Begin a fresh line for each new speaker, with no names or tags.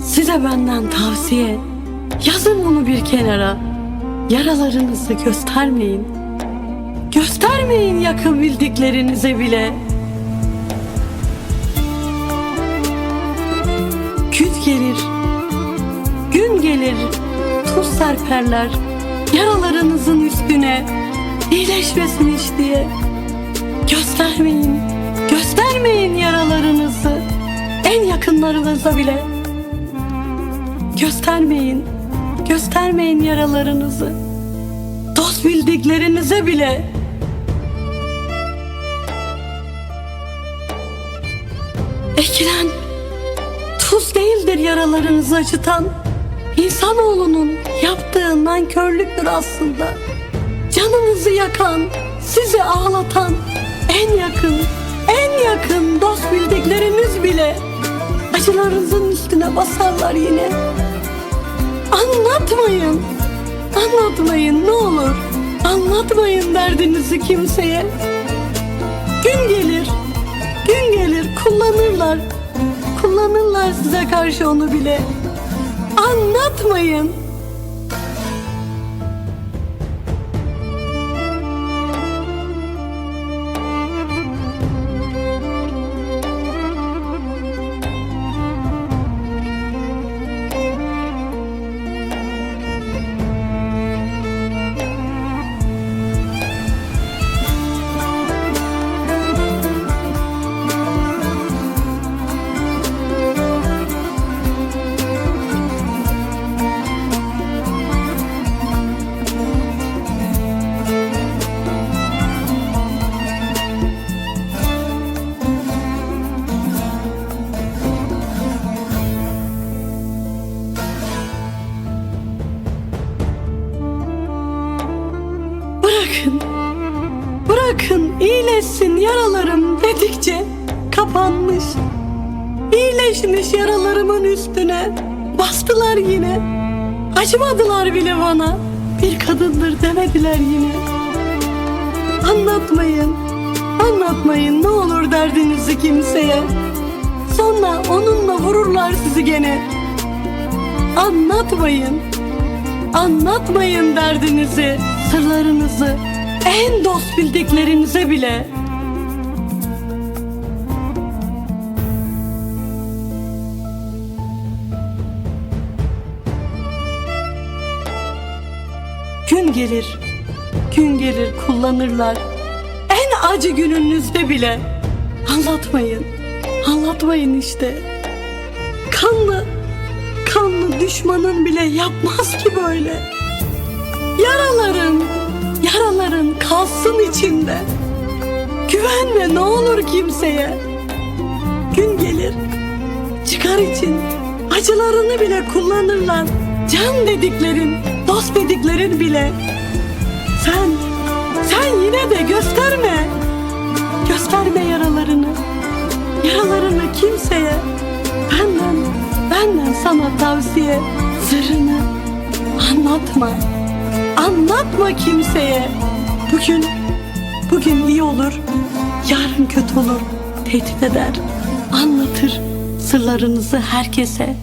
Size benden tavsiye. Yazın bunu bir kenara. Yaralarınızı göstermeyin. Göstermeyin yakın bildiklerinize bile. Küt gelir. Gün gelir. Tuz serperler. Yaralarınızın üstüne. İyileşmesin hiç diye. Göstermeyin, göstermeyin yaralarınızı en yakınlarınıza bile. Göstermeyin, göstermeyin yaralarınızı dost bildiklerinize bile. Ekilen tuz değildir yaralarınızı acıtan. İnsanoğlunun yaptığı nankörlüktür aslında. Canınızı yakan, sizi ağlatan en yakın, en yakın dost bildikleriniz bile acılarınızın üstüne basarlar yine. Anlatmayın, anlatmayın ne olur. Anlatmayın derdinizi kimseye. Gün gelir, gün gelir kullanırlar. Kullanırlar size karşı onu bile. Anlatmayın. Bırakın. Bırakın iyileşsin yaralarım dedikçe kapanmış. İyileşmiş yaralarımın üstüne bastılar yine. Acımadılar bile bana. Bir kadındır demediler yine. Anlatmayın. Anlatmayın ne olur derdinizi kimseye. Sonra onunla vururlar sizi gene. Anlatmayın. Anlatmayın derdinizi, sırlarınızı en dost bildiklerinize bile. Gün gelir, gün gelir kullanırlar. En acı gününüzde bile. Anlatmayın, anlatmayın işte. Kanlı, kanlı düşmanın bile yapmaz ki böyle. Yaraların, yaraların kalsın içinde. Güvenme ne olur kimseye. Gün gelir, çıkar için acılarını bile kullanırlar. Can dediklerin, dost dediklerin bile. Sen, sen yine de gösterme. Gösterme yaralarını. Yaralarını kimseye. Benden, benden sana tavsiye. Sırrını anlatma. Anlatma kimseye. Bugün, bugün iyi olur. Yarın kötü olur. Tehdit eder. Anlatır sırlarınızı herkese.